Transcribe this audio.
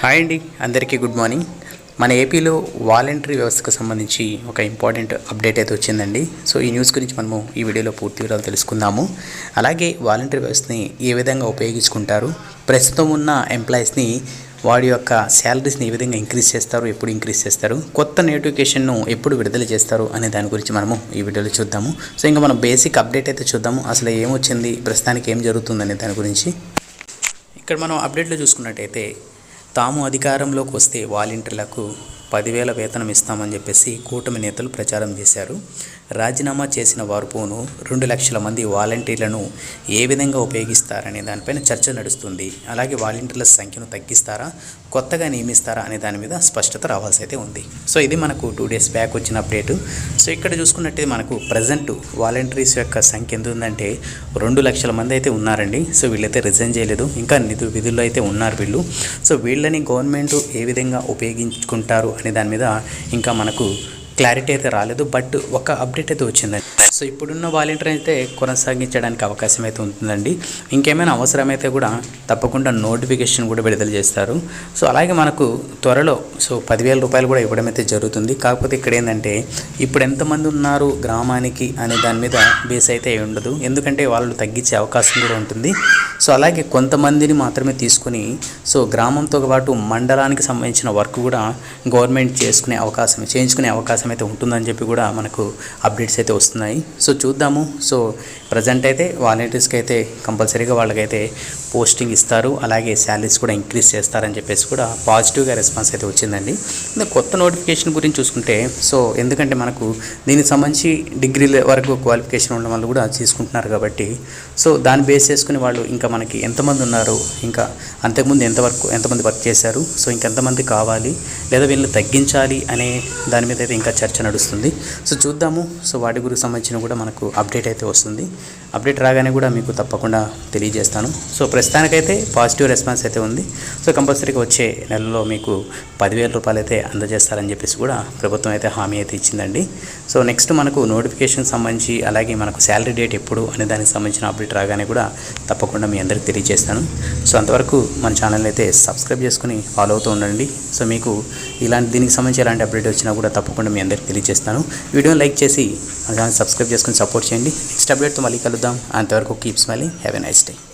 Hi అండి అందరికీ good morning. మన ఏపీలో వాలంటరీ వ్యవస్థకు సంబంధించి ఒక ఇంపార్టెంట్ అప్డేట్ అయితే వచ్చిందండి. సో ఈ న్యూస్ గురించి మనము ఈ వీడియోలో పూర్తి వివరాలు తెలుసుకుందాము. అలాగే వాలంటరీ వ్యవస్థని ఏ విధంగా ఉపయోగించుకుంటారు? ప్రస్తుతం ఉన్న ఎంప్లాయీస్ని వాడి యొక్క శాలరీస్ని ఏ విధంగా ఇంక్రీజ్ చేస్తారు? ఎప్పుడు ఇంక్రీజ్ చేస్తారు? కొత్త నోటిఫికేషన్ను ఎప్పుడు విడుదల చేస్తారు? అనే దాని గురించి మనము ఈ వీడియోలో చూద్దాము. సో ఇంకా మనం బేసిక్ అప్డేట్ అయితే చూద్దాము. అసలు ఏమొచ్చింది? ప్రస్తుతానికి ఏం జరుగుతుంది అనే దాని గురించి. ఇక్కడ మనం అప్డేట్లో చూసుకున్నట్టయితే తాము అధికారంలోకి వస్తే వాలంటీర్లకు పదివేల వేతనం ఇస్తామని చెప్పేసి కూటమి నేతలు ప్రచారం చేశారు. రాజీనామా చేసిన వారు పోను రెండు లక్షల మంది వాలంటీర్లను ఏ విధంగా ఉపయోగిస్తారనే దానిపైన చర్చ నడుస్తుంది. అలాగే వాలంటీర్ల సంఖ్యను తగ్గిస్తారా కొత్తగా నియమిస్తారా అనే దాని మీద స్పష్టత రావాల్సి అయితే ఉంది. సో ఇది మనకు టూ డేస్ బ్యాక్ వచ్చిన అప్డేట్. సో ఇక్కడ చూసుకున్నట్టయితే మనకు ప్రజెంట్ వాలంటీర్స్ యొక్క సంఖ్య ఎంత ఉందంటే రెండు లక్షల మంది అయితే ఉన్నారండి. సో వీళ్ళైతే రిజైన్ చేయలేదు. ఇంకా నిధు విధుల్లో అయితే ఉన్నారు వీళ్ళు. సో వీళ్ళని గవర్నమెంట్ ఏ విధంగా ఉపయోగించుకుంటారు అనే దాని మీద ఇంకా మనకు క్లారిటీ అయితే రాలేదు. బట్ ఒక అప్డేట్ అయితే వచ్చిందండి. సో ఇప్పుడున్న వాలంటీర్ అయితే కొనసాగించడానికి అవకాశం అయితే ఉంటుందండి. ఇంకేమైనా అవసరమైతే కూడా తప్పకుండా నోటిఫికేషన్ కూడా విడుదల చేస్తారు. సో అలాగే మనకు త్వరలో సో పదివేల రూపాయలు కూడా ఇవ్వడం అయితే జరుగుతుంది. కాకపోతే ఇక్కడ ఏంటంటే ఇప్పుడు ఎంతమంది ఉన్నారు గ్రామానికి అనే దాని మీద బేస్ అయితే ఉండదు. ఎందుకంటే వాళ్ళు తగ్గించే అవకాశం కూడా ఉంటుంది. సో అలాగే కొంతమందిని మాత్రమే తీసుకుని సో గ్రామంతో పాటు మండలానికి సంబంధించిన వర్క్ కూడా గవర్నమెంట్ చేసుకునే అవకాశం చేయించుకునే అవకాశం అయితే ఉంటుందని చెప్పి కూడా మనకు అప్డేట్స్ అయితే వస్తున్నాయి. సో చూద్దాము. సో ప్రజెంట్ అయితే వాలంటీర్స్కి అయితే కంపల్సరీగా వాళ్ళకైతే పోస్టింగ్ ఇస్తారు. అలాగే శాలరీస్ కూడా ఇంక్రీజ్ చేస్తారని చెప్పేసి కూడా పాజిటివ్గా రెస్పాన్స్ అయితే వచ్చిందండి. ఇంకా కొత్త నోటిఫికేషన్ గురించి చూసుకుంటే సో ఎందుకంటే మనకు దీనికి సంబంధించి డిగ్రీ వరకు క్వాలిఫికేషన్ ఉన్న వాళ్ళు కూడా తీసుకుంటున్నారు కాబట్టి సో దాన్ని బేస్ చేసుకుని వాళ్ళు ఇంకా మనకి ఎంతమంది ఉన్నారు ఇంకా అంతకుముందు ఎంతవరకు ఎంతమంది వర్క్ చేశారు సో ఇంకెంతమంది కావాలి లేదా వీళ్ళని తగ్గించాలి అనే దాని మీద అయితే ఇంకా చర్చ నడుస్తుంది. సో చూద్దాము. సో వాటి గురికి సంబంధించిన కూడా మనకు అప్డేట్ అయితే వస్తుంది. అప్డేట్ రాగానే కూడా మీకు తప్పకుండా తెలియజేస్తాను. సో ప్రస్తుతానికైతే పాజిటివ్ రెస్పాన్స్ అయితే ఉంది. సో కంపల్సరీగా వచ్చే నెలలో మీకు పదివేల రూపాయలు అయితే అందజేస్తారని చెప్పేసి కూడా ప్రభుత్వం అయితే హామీ అయితే ఇచ్చిందండి. సో నెక్స్ట్ మనకు నోటిఫికేషన్ సంబంధించి అలాగే మనకు శాలరీ డేట్ ఎప్పుడు అనే దానికి సంబంధించిన అప్డేట్ రాగానే కూడా తప్పకుండా మీ అందరికి తెలియజేస్తాను. సో అంతవరకు మన ఛానల్ అయితే సబ్స్క్రైబ్ చేసుకుని ఫాలో అవుతూ ఉండండి. సో మీకు ఇలాంటి దీనికి సంబంధించి ఎలాంటి అప్డేట్ వచ్చినా కూడా తప్పకుండా మీ అందరికి తెలియజేస్తాను. వీడియోని లైక్ చేసి మన ఛానల్ సబ్స్క్రైబ్ చేసుకుని సపోర్ట్ చేయండి. నెక్స్ట్ అప్డేట్తో మళ్ళీ కలుద్దాం. Arudam and Darko keep smiling. Have a nice day.